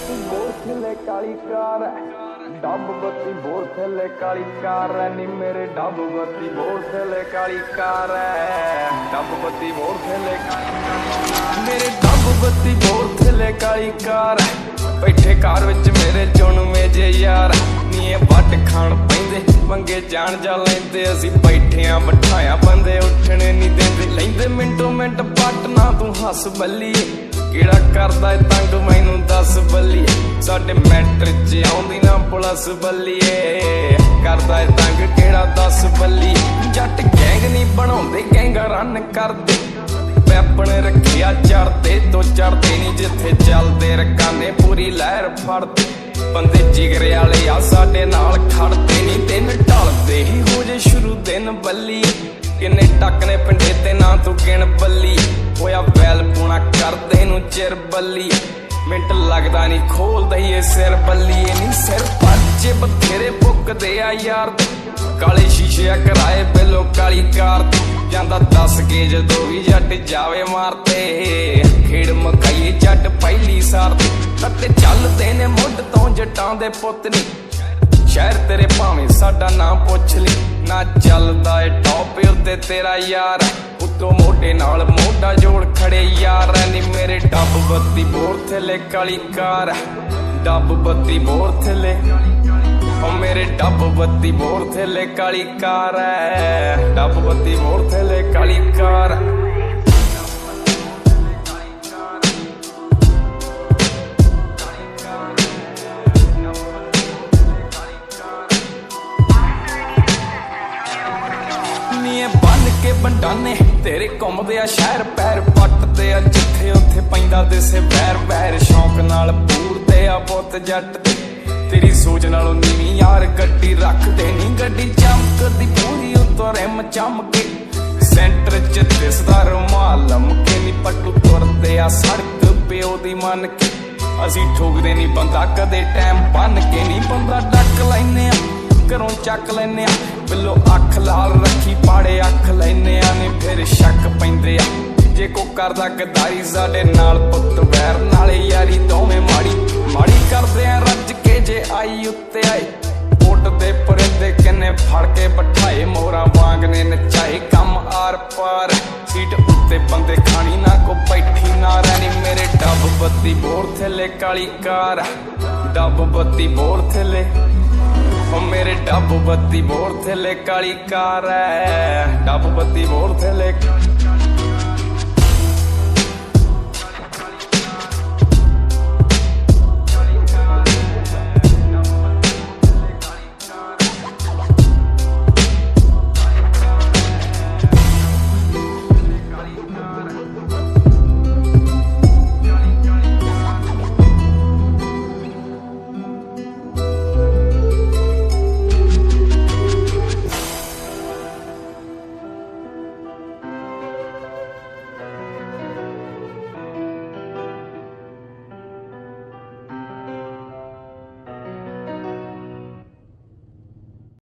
ਕਾਲੀ ਕਾਰ, ਡੱਬ ਬੱਤੀ ਬੋਰ ਥੱਲੇ ਕਾਲੀ ਕਾਰ, ਨੀ ਮੇਰੇ ਡੱਬ ਬੱਤੀ ਬੋਰ ਥੱਲੇ ਕਾਲੀ ਕਾਰ, ਡੱਬ ਬੱਤੀ ਬੋਰ ਥੱਲੇ ਮੇਰੇ ਡੱਬ ਬੱਤੀ ਬੋਰ ਥੱਲੇ ਕਾਲੀ ਕਾਰ, ਬੈਠੇ ਕਾਰ ਵਿੱਚ ਮੇਰੇ ਚੁਣਵੇਂ ਜੇ ਯਾਰ, ਨੀ ਵੱਟ ਖਾਣ ਪੈਂਦੇ, ਮੰਗੇ ਜਾਣ ਜਾ ਲੈਂਦੇ, ਅਸੀਂ ਬੈਠੇ ਆਂ ਬਿਠਾਇਆ ਬੰਦੇ ਉੱਠਣੇ ਨਹੀਂ ਦਿੰਦੇ, ਲੈਂਦੇ ਮਿੰਟੋ ਮਿੰਟ ਪੱਟ ਨਾ ਤੂੰ ਹੱਸ ਬੱਲੀਏ, ਕਿਹੜਾ ਕਰਦਾ ਏ ਤੰਗ ਮੈਂ ਦੱਸ ਬੱਲੀਏ। ਸਾਡੇ ਮੈਟਰ 'ਚ ਆਉਂਦੀ ਨਾ ਪੁਲਿਸ ਬੱਲੀਏ। ਕਰਦਾ ਏ ਤੰਗ, ਕਿਹੜਾ ਦੱਸ ਬੱਲੀ ਜੱਟ ਗੈਂਗ ਨਹੀਂ ਬਣਾਉਂਦੇ, ਗੈਂਗਾ ਰਨ ਕਰਦੇ। ਪੈਪਣ ਰੱਖਿਆ ਚੜਦੇ ਤੋਂ ਚੜਦੇ ਨਹੀਂ ਜਿੱਥੇ ਚੱਲਦੇ। ਰਕਾਨੇ ਪੂਰੀ ਲਹਿਰ ਫੜਦੇ। ਬੰਦੇ ਜਿਗਰੇ ਵਾਲੇ ਆ, ਸਾਡੇ ਨਾਲ ਖੜਦੇ ਨਹੀਂ। ਤਿੰਨ ਢਲਦੇ ਹੀ ਹੋ ਜੇ ਸ਼ੁਰੂ ਦਿਨ ਬੱਲੀ ਕਿੰਨੇ ਟੱਕ ਪਿੰਡੇ ਤੇ ਨਾ ਤੂੰ ਗਿਣ ਬੱਲੀ ਹੋਇਆ ਵੈਲ ਪੂਣਾ ਕਰਦੇ ਨੂੰ ਚਿਰ ਬੱਲੀ ਮਿੰਟ ਲੱਗਦਾ ਨਹੀਂ ਖੋਲਦਾ ਹੀ ਇਹ ਸਿਰ ਬੱਲੀ ਨਹੀਂ ਸਿਰ। ਪੱਜੇ ਬਥੇਰੇ ਪੁੱਕਦੇ ਆ ਯਾਰ। ਕਾਲੇ ਸ਼ੀਸ਼ੇ ਆ, ਕਰਾਏ ਬਿੱਲੋ ਕਾਲੀ ਕਾਰ ਜਾਂਦਾ ਦੱਸ ਕੇ ਜਦੋਂ ਵੀ ਜੱਟ ਜਾਵੇ ਮਾਰਤੇ। ਖੇੜ ਮਕਾਈਏ ਜੱਟ ਪਹਿਲੀ ਸਾਰ ਤੇ। ਚੱਲਦੇ ਨੇ ਮੁੱਢ ਤੋਂ ਜੱਟਾਂ ਦੇ ਪੁੱਤ ਨੀ। ਸ਼ਹਿਰ ਤੇਰੇ ਭਾਵੇਂ ਸਾਡਾ ਨਾਮ ਪੁੱਛ ਲਈ ਨਾ ਚੱਲਦਾ ਏ ਟੌਪ ਉੱਤੇ ਤੇਰਾ ਯਾਰ। ਉੱਤੋਂ ਮੋਢੇ ਨਾਲ ਮੋਢਾ ਜੋੜ ਖੜੇ ਯਾਰ ਨੀ ਮੇਰੇ ਡੱਬ ਬੱਤੀ ਬੋਰ ਥੱਲੇ ਕਾਲੀ ਕਾਰ। ਡੱਬ ਬੱਤੀ ਬੋਰ ਥੱਲੇ। ਓ ਮੇਰੇ ਡੱਬ ਬੱਤੀ ਬੋਰ ਥੱਲੇ ਕਾਲੀ ਕਾਰ ਐ। ਡੱਬ ਬੱਤੀ ਬੋਰ ਥੱਲੇ ਕਾਲੀ ਕਾਰ। ਐ। ਕੇ ਬੰਡਾਨੇ। ਤੇਰੇ ਘੁੰਮਦੇ ਆ ਸ਼ਹਿਰ, ਪੈਰ ਪੱਟਦੇ ਆ ਜਿੱਥੇ ਉੱਥੇ ਪੈਂਦਾ ਦਿਸੇ ਵੈਰ ਵੈਰ। ਸ਼ੌਂਕ ਨਾਲ ਪੂਰਦੇ ਆ ਪੁੱਤ ਜੱਟ ਤੇਰੀ ਸੋਚ ਨਾਲੋਂ ਨੀਵੀਂ ਯਾਰ, ਗੱਡੀ ਰੱਖਦੇ ਨਹੀਂ ਗੱਡੀ ਚਮਕਦੀ ਪੂਰੀ ਉੱਤੋਂ ਰਿਮ ਚਮਕੇ। ਸੈਂਟਰ ਚ ਦਿਸਦਾ ਰੁਮਾਲ ਲਮਕੇ ਨੀ, ਪੱਟੂ ਤੁਰਦੇ ਆ ਸੜਕ ਪਿਓ ਦੀ ਮੰਨ ਕੇ। ਅਸੀਂ ਠੋਕਦੇ ਨਹੀਂ ਬੰਦਾ ਕਦੇ ਟਾਈਮ ਬੰਨ ਕੇ ਨਹੀਂ ਬੰਦਾ ਡੱਕ ਲੈਨੇ ਘਰੋਂ ਚੱਕ ਲੈਨੇ ਆ। ਬਿੱਲੋ ਅੱਖ ਲਾਲ ਰੱਖੀ, ਪਾੜੇ ਅੱਖ ਲੈਨੇ ਆ ਨੇ, ਫਿਰ ਸ਼ੱਕ ਪੈਂਦੇ ਆ। ਜੇ ਕੋ ਕਰਦਾ ਗਦਾਰੀ ਸਾਡੇ ਨਾਲ ਪੁੱਤ ਵੈਰ, ਨਾਲੇ ਯਾਰੀ ਦੋਵੇਂ ਮਾੜੀ। ਮਾੜੀ ਕਰਦੇ ਆ ਰੱਜ ਕੇ ਜੇ ਆਈ ਉੱਤੇ ਆਏ। ਉੱਡ ਦੇ ਪਰਿੰਦੇ ਕਿੰਨੇ ਫੜ ਕੇ ਬਿਠਾਏ। ਮੋਹਰਾ ਵਾਂਗ ਨੇ ਨਚਾਏ, ਕੰਮ ਆਰ ਪਾਰ। ਸੀਟ ਉੱਤੇ ਬੰਦੇ ਖਾਣੀ ਨਾ, ਕੋ ਬੈਠੀ ਨਾ ਰਹਿਣੀ। ਮੇਰੇ ਡੱਬ ਬੱਤੀ ਬੋਰ ਥੱਲੇ ਕਾਲੀ ਕਾਰ ਡੱਬ ਬੱਤੀ ਬੋਰ ਥੱਲੇ ਓ ਮੇਰੇ ਡੱਬ ਬੱਤੀ ਬੋਰ ਥੱਲੇ ਕਾਲੀ ਕਾਰ ਐ ਡੱਬ ਬੱਤੀ ਬੋਰ ਥੱਲੇ